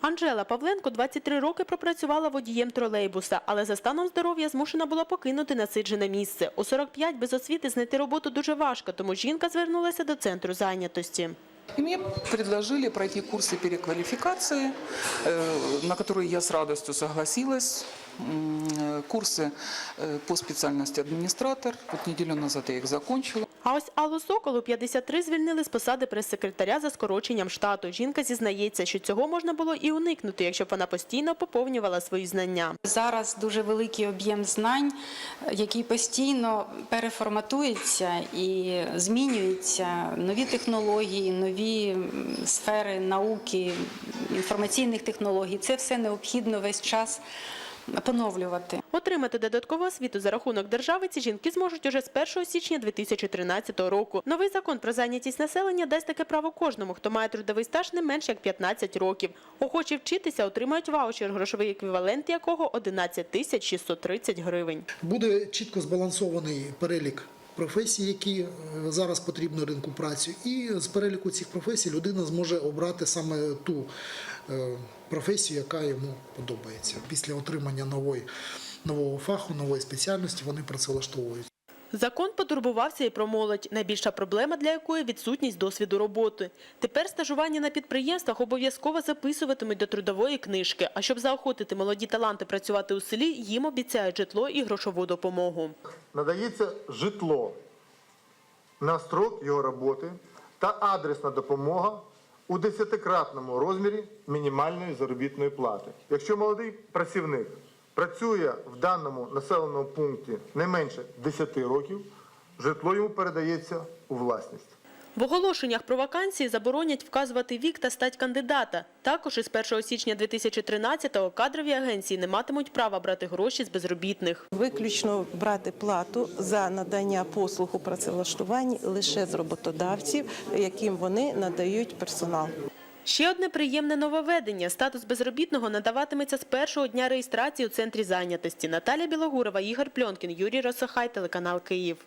Анжела Павленко 23 роки пропрацювала водієм тролейбуса, але за станом здоров'я змушена була покинути насиджене місце. У 45 без освіти знайти роботу дуже важко, тому жінка звернулася до центру зайнятості. И мне предложили пройти курсы переквалификации, э, на которые я с радостью согласилась. М, э, Курсы э, по специальности администратор. Вот неделю назад я их закончила. А ось Аллу Соколу 53 звільнили з посади прес-секретаря за скороченням штату. Жінка зізнається, що цього можна було і уникнути, якщо б вона постійно поповнювала свої знання. Зараз дуже великий об'єм знань, який постійно переформатується і змінюється. Нові технології, нові сфери науки, інформаційних технологій. Це все необхідно весь час поновлювати. Отримати додаткову освіту за рахунок держави ці жінки зможуть уже з 1 січня 2013 року. Новий закон про зайнятість населення дасть таке право кожному, хто має трудовий стаж не менш як 15 років. Охочі вчитися отримають ваучер, грошовий еквівалент якого 11 тисяч 630 гривень. Буде чітко збалансований перелік професій, які е, зараз потрібні ринку праці, і з переліку цих професій людина зможе обрати саме ту е, професію, яка йому подобається. Після отримання нової, нового фаху, нової спеціальності вони працевлаштовують. Закон потурбувався і про молодь, найбільша проблема для якої відсутність досвіду роботи. Тепер стажування на підприємствах обов'язково записуватимуть до трудової книжки. А щоб заохотити молоді таланти працювати у селі, їм обіцяють житло і грошову допомогу. надається житло на строк його роботи та адресна допомога у десятикратному розмірі мінімальної заробітної плати. Якщо молодий працівник працює в даному населеному пункті не менше 10 років, житло йому передається у власність. В оголошеннях про вакансії заборонять вказувати вік та стать кандидата. Також із 1 січня 2013-го кадрові агенції не матимуть права брати гроші з безробітних. Виключно брати плату за надання послуг у працевлаштуванні лише з роботодавців, яким вони надають персонал. Ще одне приємне нововведення. Статус безробітного надаватиметься з першого дня реєстрації у центрі зайнятості. Наталя Білогурова, Ігор Пльонкін, Юрій Росохай, телеканал Київ.